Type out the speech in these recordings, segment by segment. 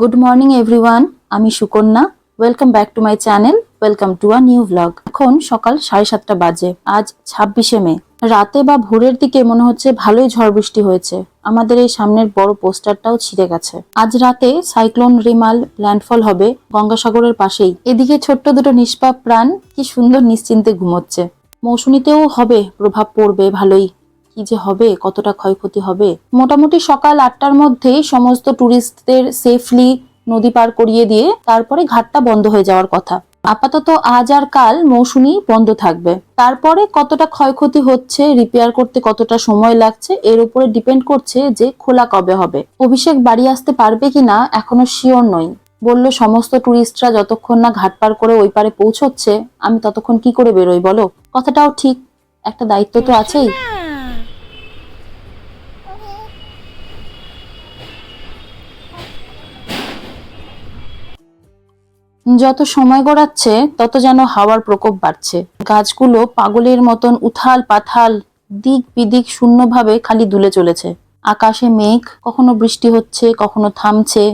Good morning everyone আমি Sukanya. Welcome back to my channel welcome to a new blog এখন সকাল সাড়ে সাতটা বাজে। আজ ছাব্বিশে মে। রাতে বা ভোরের দিকে মনে হচ্ছে ভালোই ঝড় বৃষ্টি হয়েছে। আমাদের এই সামনের বড় পোস্টারটাও ছিঁড়ে গেছে। আজ রাতে সাইক্লোন রিমাল ল্যান্ডফল হবে গঙ্গাসাগরের পাশেই। এদিকে ছোট্ট দুটো নিষ্পাপ প্রাণ কি সুন্দর নিশ্চিন্তে ঘুমোচ্ছে। মৌসুমীতেও হবে, প্রভাব পড়বে ভালোই। কি যে হবে, কতটা ক্ষয়ক্ষতি হবে? মোটামুটি সকাল আটটার মধ্যেই সমস্ত ট্যুরিস্টদের সেফলি নদী পার করিয়ে দিয়ে তারপরে ঘাটটা বন্ধ হয়ে যাওয়ার কথা। আপাতত আজ আর কাল মৌসুমী বন্ধ থাকবে। তারপরে কতটা ক্ষয়ক্ষতি হচ্ছে রিপেয়ার করতে কতটা সময় লাগছে, এর উপরে ডিপেন্ড করছে যে খোলা কবে হবে। অভিষেক বাড়ি আসতে পারবে কিনা এখনও শিওর নই। বলল, সমস্ত ট্যুরিস্টরা যতক্ষণ না ঘাট পার করে ওই পারে পৌঁছচ্ছে, আমি ততক্ষণ কি করে বেরোই বলো? কথাটাও ঠিক, একটা দায়িত্ব তো আছেই। যত সময় গড়াচ্ছে, তত যেন হাওয়ার প্রকোপ বাড়ছে। গাছগুলো পাগলের মতন উথাল পাথাল, দিক বিদিক শূন্যভাবে খালি দুলে চলেছে। আকাশে মেঘ, কখনো বৃষ্টি হচ্ছে, কখনো থামছে,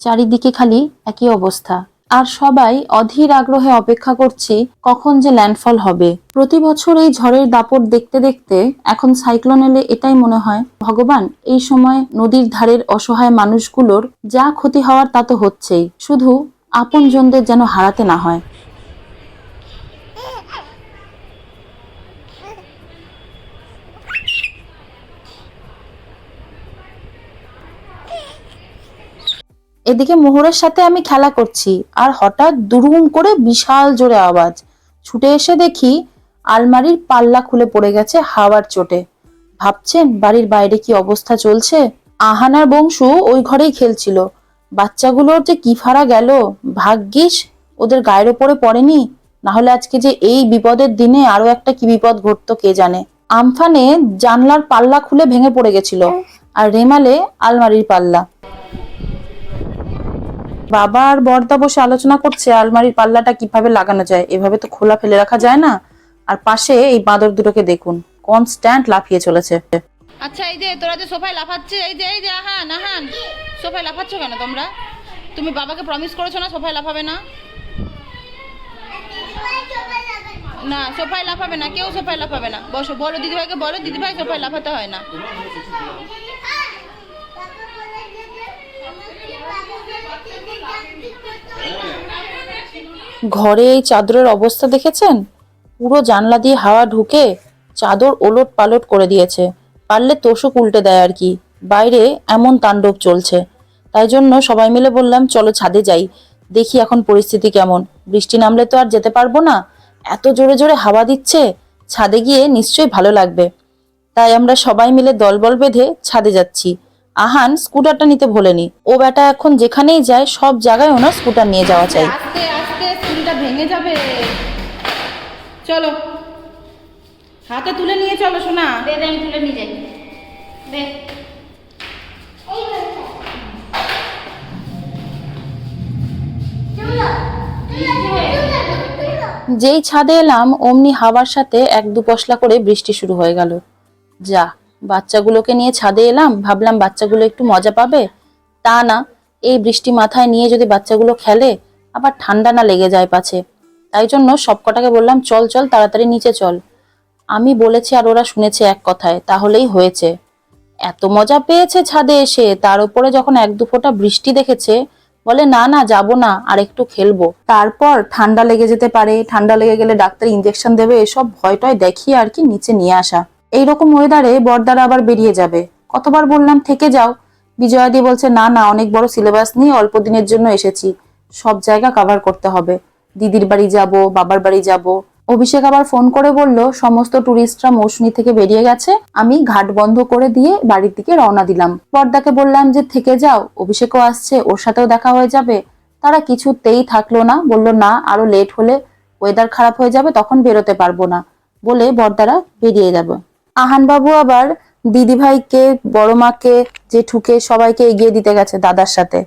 চারিদিকে খালি একই অবস্থা। আর সবাই অধীর আগ্রহে অপেক্ষা করছি, কখন যে ল্যান্ডফল হবে। প্রতি বছর এই ঝড়ের দাপট দেখতে দেখতে এখন সাইক্লোন এলে এটাই মনে হয়, ভগবান, এই সময় নদীর ধারের অসহায় মানুষগুলোর যা ক্ষতি হওয়ার তা তো হচ্ছেই। শুধু আপনজনদের যেন হারাতে না হয়। এদিকে মোহরের সাথে আমি খেলা করছি, আর হঠাৎ দুরুম করে বিশাল জোরে আওয়াজ। ছুটে এসে দেখি আলমারির পাল্লা খুলে পড়ে গেছে হাওয়ার চোটে। ভাবছেন, বাড়ির বাইরে কি অবস্থা চলছে? আহানার বংশু ওই ঘরেই খেলছিল। বাচ্চাগুলোর যে কি ফাড়া গেল? ভাগ্যিস, ওদের গায়ের ওপরে পড়েনি। না হলে আজকে যে এই বিপদের দিনে আরও একটা কি বিপদ ঘটতো কে জানে। আমফানে জানলার পাল্লা খুলে ভেঙে পড়ে গেছিল আর রেমালে আলমারির পাল্লা। বাবা আর বর্দা বসে আলোচনা করছে, আলমারির পাল্লাটা কীভাবে লাগানো যায়? এভাবে তো খোলা ফেলে রাখা যায় না। আর পাশে এই বাঁদর দুটোকে দেখুন, কনস্ট্যান্ট লাফিয়ে চলেছে। আচ্ছা এই যে তোরা যে সোফায় লাফাচ্ছে এই যে এই যে, আহান আহান। সোফায় লাফাচ্ছ কেন তোমরা? তুমি বাবাকে প্রমিস করেছ না সোফায় লাফাবে না? না, সোফায় লাফাবে না, কেউ সোফায় লাফাবে না। বসো, বলো, দিদিভাইকে বলো, দিদিভাই সোফায় লাফাতে হয় না। ঘরে এই চাদরের অবস্থা দেখেছেন? পুরো জানলা দিয়ে হাওয়া ঢুকে চাদর ওলট পালট করে দিয়েছে। পারলে তোষক উল্টে দেয় আর কি। বাইরে এমন তাণ্ডব চলছে। তাই জন্য সবাই মিলে বললাম চলো ছাদে যাই দেখি এখন পরিস্থিতি কেমন। বৃষ্টি নামলে তো আর যেতে পারব না। এত জোরে জোরে হাওয়া দিচ্ছে ছাদে গিয়ে নিশ্চয়ই ভালো লাগবে। তাই আমরা সবাই মিলে দলবল বেঁধে ছাদে যাচ্ছি। আহান স্কুটারটা নিতে ভোলেনি। ও বেটা এখন যেখানেই যায় সব জায়গায় ওনার স্কুটার নিয়ে যাওয়া চাই। আস্তে আস্তে স্কুলটা ভেঙে যাবে। চলো। হাতে তুলে নিয়ে চলো শোনা দে দে আমি তুলে নিয়ে যাই। দে। যেই ছাদে এলাম, অমনি হাওয়ার সাথে এক দু পশলা করে বৃষ্টি শুরু হয়ে গেল। যা, বাচ্চাগুলোকে নিয়ে ছাদে এলাম, ভাবলাম বাচ্চাগুলো একটু মজা পাবে? তা না, এই বৃষ্টি মাথায় নিয়ে যদি বাচ্চাগুলো খেলে, আবার ঠান্ডা না লেগে যায় পাছে। তাই জন্য সবকটাকে বললাম, চল চল, তাড়াতাড়ি নিচে চল। আমি বলেছি আর ওরা শুনেছে এক কথায়, তাহলেই হয়েছে। এত মজা পেয়েছে ছাদে এসে, তার উপরে যখন এক দু ফোঁটা বৃষ্টি দেখেছে বলে, না না, যাব না, আর একটু খেলব। তারপর ঠান্ডা লেগে যেতে পারে, ঠান্ডা লেগে গেলে ডাক্তার ইঞ্জেকশন দেবে, এসব ভয় টয় দেখিয়ে আর কি নিচে নিয়ে আসা। এইরকম ওয়েদারে বর্দারা আবার বেরিয়ে যাবে। কতবার বললাম, থেকে যাও। বিজয়াদি বলছে, না না, অনেক বড় সিলেবাস নিয়ে অল্প দিনের জন্য এসেছি। সব জায়গা কভার করতে হবে। দিদির বাড়ি যাব, বাবার বাড়ি যাব অভিষেক আবার ফোন করে বলল, সমস্ত টুরিস্টরা মৌসুমী থেকে বেরিয়ে গেছে। আমি ঘাট বন্ধ করে দিয়ে বাড়ির দিকে রওনা দিলাম। পর্দাকে বললাম যে, থেকে যাও। অভিষেকও আসছে। ওর সাথেও দেখা হয়ে যাবে। তারা কিছুতেই থাকল না। বলল, না, আরও লেট হলে ওয়েদার খারাপ হয়ে যাবে, তখন বেরোতে পারব না। বলে বর্দারা বেরিয়ে যাবে আহানবাবু আবার দিদিভাইকে বড় মাকে জেঠুকে সবাইকে এগিয়ে দিতে গেছে দাদার সাথে।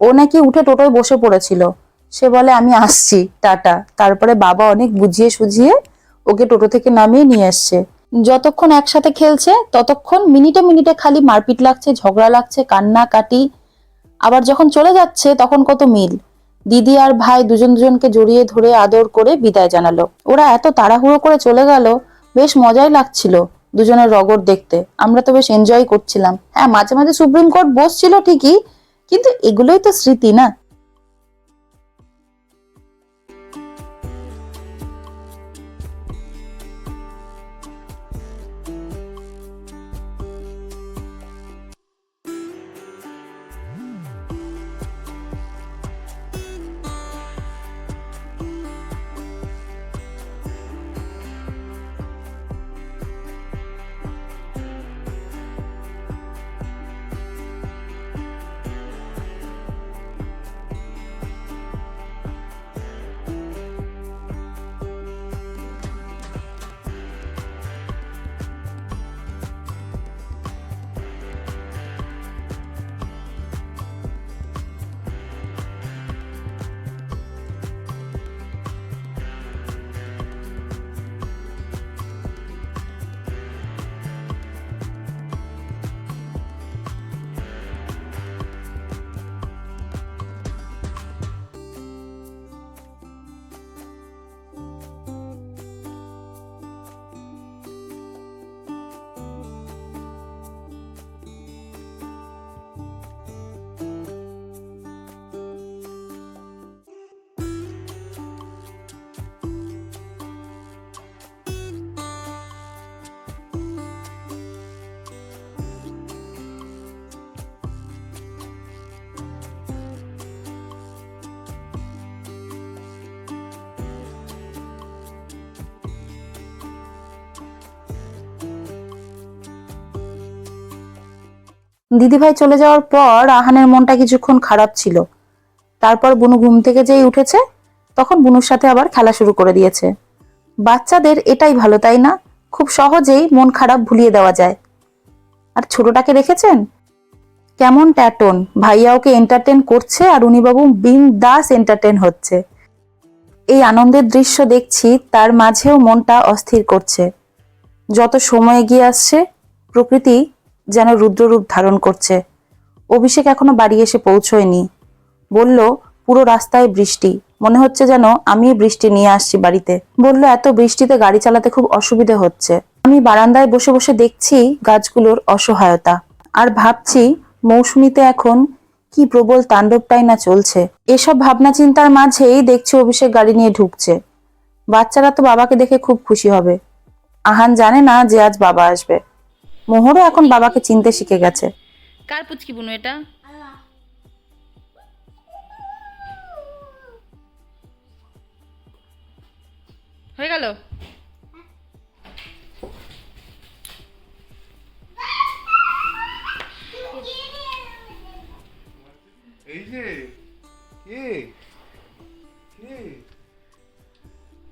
ও নাকি উঠে টোটোয় বসে পড়েছিল। সে বলে, আমি আসছি, টাটা। তারপরে বাবা অনেক বুঝিয়ে সুঝিয়ে ওকে টোটো থেকে নামিয়ে নিয়ে আসছে যতক্ষণ একসাথে খেলছে, ততক্ষণ মিনিটে মিনিটে খালি মারপিট লাগছে, ঝগড়া লাগছে কান্না কাটি আবার যখন চলে যাচ্ছে, তখন কত মিল। দিদি আর ভাই দুজন দুজনকে জড়িয়ে ধরে আদর করে বিদায় জানালো। ওরা এত তাড়াহুড়ো করে চলে গেল, বেশ মজাই লাগছিল দুজনের রগড় দেখতে। আমরা তো বেশ এনজয় করছিলাম। হ্যাঁ মাঝে মাঝে সুপ্রিম কোর্ট বসছিল ঠিকই, কিন্তু এগুলোই তো স্মৃতি না? দিদিভাই চলে যাওয়ার পর আহানের মনটা কিছুক্ষণ খারাপ ছিল। তারপর বুনু ঘুম থেকে যেই উঠেছে, তখন বুনুর সাথে আবার খেলা শুরু করে দিয়েছে। বাচ্চাদের এটাই ভালো, তাই না? খুব সহজেই মন খারাপ ভুলিয়ে দেওয়া যায়। আর ছোটটাকে দেখেছেন? কেমন ট্যাটন। ভাইয়া ওকে এন্টারটেন করছে আর উনি বাবু বিন দাস এন্টারটেন হচ্ছে। এই আনন্দের দৃশ্য দেখছি, তার মাঝেও মনটা অস্থির করছে। যত সময় এগিয়ে আসছে, প্রকৃতি যেন রুদ্ররূপ ধারণ করছে। অভিষেক এখনও বাড়ি এসে পৌঁছয়নি। বলল, পুরো রাস্তায় বৃষ্টি। মনে হচ্ছে যেন আমি বৃষ্টি নিয়ে আসছি বাড়িতে। বলল, এত বৃষ্টিতে গাড়ি চালাতে খুব অসুবিধে হচ্ছে। আমি বারান্দায় বসে বসে দেখছি গাছগুলোর অসহায়তা। আর ভাবছি, মৌসুমীতে এখন কি প্রবল তাণ্ডবটাই না চলছে। এসব ভাবনা চিন্তার মাঝেই দেখছি অভিষেক গাড়ি নিয়ে ঢুকছে। বাচ্চারা তো বাবাকে দেখে খুব খুশি হবে। আহান জানে না যে আজ বাবা আসবে। মোহরও এখন বাবাকে চিনতে শিখে গেছে। কার পুচকি বুনু এটা? হয়ে গেল? এই যে কে? কে?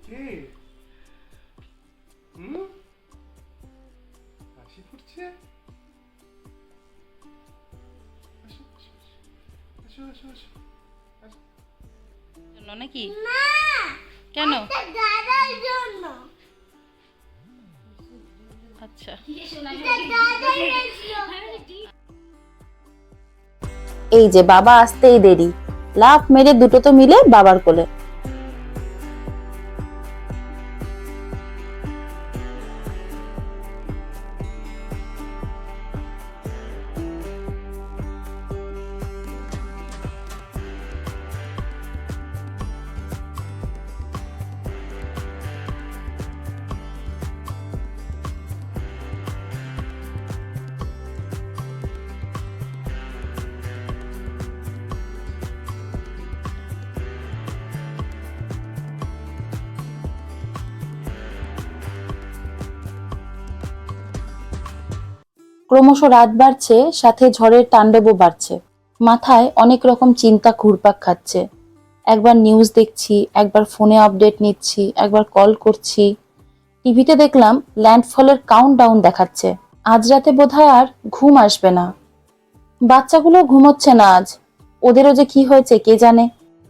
কে? হুম? আসো আসো আসো আসো জন্য। নাকি কেন দাদার জন্য। আচ্ছা এই যে বাবা আসতেই দেরি। লাফ মেরে দুটো তো মিলে বাবার কোলে। ক্রমশ রাত বাড়ছে, সাথে ঝড়ের তাণ্ডবও বাড়ছে। মাথায় অনেক রকম চিন্তা ঘুরপাক খাচ্ছে। একবার নিউজ দেখছি, একবার ফোনে আপডেট নিচ্ছি, একবার কল করছি। টিভিতে দেখলাম ল্যান্ডফলের কাউন্ট ডাউন দেখাচ্ছে। আজ রাতে বোধহয় আর ঘুম আসবে না। বাচ্চাগুলো ঘুমোচ্ছে না আজ। ওদেরও যে কি হয়েছে কে জানে?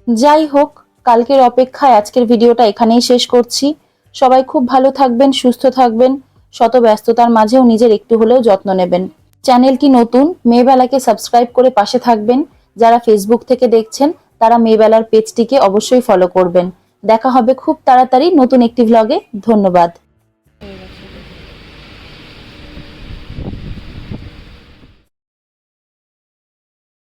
যাই হোক, কালকের অপেক্ষায় আজকের ভিডিওটা এখানেই শেষ করছি। সবাই খুব ভালো থাকবেন, সুস্থ থাকবেন। শত ব্যস্ততার মাঝেও নিজের একটু হলেও যত্ন নেবেন। চ্যানেলটি নতুন, মেয়েবেলাকে সাবস্ক্রাইব করে পাশে থাকবেন। যারা ফেসবুক থেকে দেখছেন, তারা মেয়েবেলার পেজটিকে অবশ্যই ফলো করবেন। দেখা হবে খুব তাড়াতাড়ি নতুন একটি ভ্লগে ধন্যবাদ।